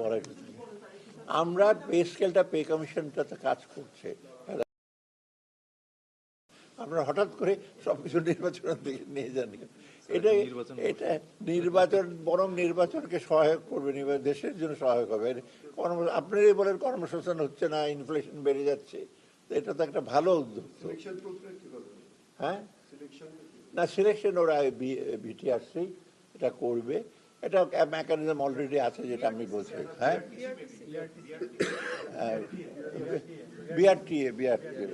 বলা আমরা pay স্কেলটা pay কমিশনটাতে কাজ করছে। আমরা হঠাৎ করে সবকিছু নির্বাচনের দিকে নিয়ে যান। এটা এটা নির্বাচন বরং নির্বাচনকে সহায়ক করবে দেশের জন্য সহায়ক হবে। কর্ম আপনারই বলেন কর্মসংস্থান হচ্ছে না ইনফ্লেশন বেড়ে যাচ্ছে। এটা তো একটা ভালো উদ্যোগ হ্যাঁ? না সিলেকশন ওরা বিটিআরসি এটা করবে। এটা মেকানিজম অলরেডি আছে যেটা আমি বলছি হ্যাঁ বিআরটিএ বিআরটিএ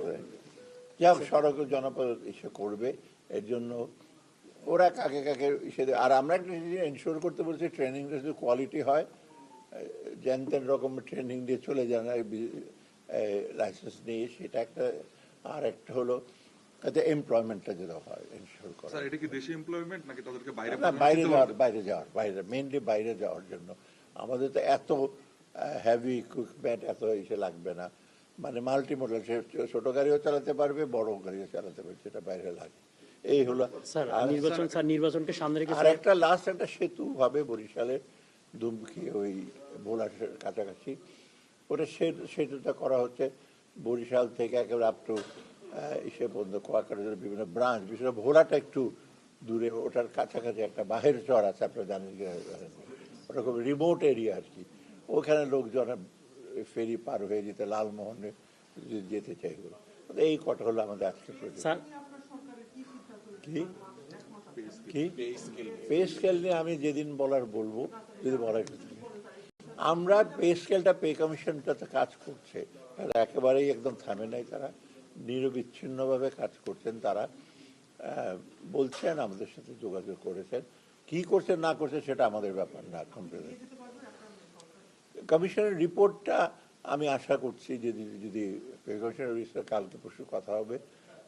যা হোক, সড়ক জনপদ এসে করবে, এর জন্য ওরা কাকে কাকে দেবে। আর আমরা একটা জিনিস এনশোর করতে বলছি ট্রেনিংটা যদি কোয়ালিটি হয় যেন তেন রকমের ট্রেনিং দিয়ে চলে যান লাইসেন্স নিয়ে, সেটা একটা আর একটা হলো যাতে এমপ্লয়মেন্টটা যেটা হয় করা। স্যার এটা কি দেশি এমপ্লয়মেন্ট নাকি তাদেরকে বাইরে না বাইরে যাওয়ার বাইরে যাওয়ার বাইরে মেনলি বাইরে যাওয়ার জন্য। আমাদের তো এত হ্যাভি ইকুইপমেন্ট এত ইসে লাগবে না। মানে মাল্টি মডেল সে ছোট গাড়িও চালাতে পারবে বড় গাড়িও চালাতে পারবে যেটা বাইরে লাগে। এই হলো স্যার নির্বাচন স্যার নির্বাচনকে সামনে রেখে আর একটা লাস্ট একটা সেতু হবে বরিশালের দুমকি ওই ভোলার কাছাকাছি। ওটা সে- সেতুটা করা হচ্ছে বরিশাল থেকে একেবারে আপ টু ইসে পর্যন্ত কোয়াকাটার বিভিন্ন ব্রাঞ্চ বিশেষ ভোলাটা একটু দূরে ওটার কাছাকাছি একটা বাহের চর আছে আপনারা জানেন। ওটা খুব রিমোট এরিয়া আর কি। ওখানে লোকজন ফেরি পার হয়ে যেতে লালমোহনে যেতে চাইবে। এই কটা হলো আমাদের আজকে কি? কি? পে স্কেল নিয়ে আমি যেদিন বলার বলব যদি বলার কিছু আমরা পে স্কেলটা পে কমিশনটাতে কাজ করছে একেবারেই একদম থামে নাই তারা। নিরবিচ্ছিন্নভাবে কাজ করছেন তারা। বলছেন, আমাদের সাথে যোগাযোগ করেছেন। কি করছেন, না করছেন, সেটা আমাদের ব্যাপার না কম্পিউটার কমিশনের রিপোর্টটা আমি আশা করছি যদি যদি কমিশনের কালকে পরশু কথা হবে,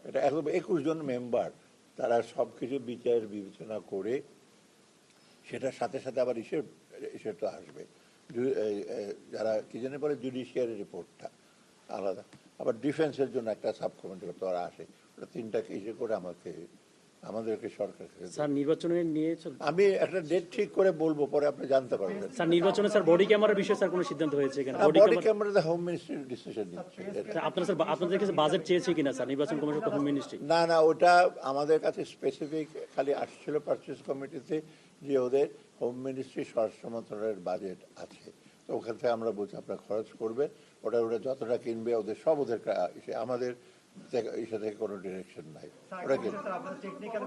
এটা একদম একুশ জন মেম্বার, তারা সব কিছু বিচার বিবেচনা করে সেটার সাথে সাথে আবার ইসের ইসেটা আসবে। যারা, কি জানে বলে জুডিশিয়ারি রিপোর্টটা। আলাদা। আবার ডিফেন্সের জন্য একটা সাব কমিটি তারা আসে। ওটা তিনটাকে ইসে করে আমাকে আমাদেরকে সরকার স্যার নির্বাচনে নিয়ে আমি একটা ডেট ঠিক করে বলব পরে আপনি জানতে পারবেন। স্যার নির্বাচনে স্যার বডি ক্যামেরার বিষয়ে স্যার কোনো সিদ্ধান্ত হয়েছে কিনা? বডি ক্যামেরা ক্যামেরাতে হোম মিনিস্ট্রি ডিসিশন নিচ্ছে। আপনারা স্যার আপনাদের কাছে বাজেট চেয়েছে কিনা স্যার? নির্বাচন কমিশন হোম মিনিস্ট্রি না না ওটা আমাদের কাছে স্পেসিফিক খালি আসছিল পারচেস কমিটিতে যে ওদের হোম মিনিস্ট্রি স্বরাষ্ট্র মন্ত্রণালয়ের বাজেট আছে। তো ওখান থেকে আমরা বলছি আপনারা খরচ করবে ওটা ওরা যতটা কিনবে ওদের সব ওদের আমাদের থেকে- ইসে থেকে কোনো ডিরেকশন নাই। ওরা কিনবে। আপনাদের টেকনিক্যাল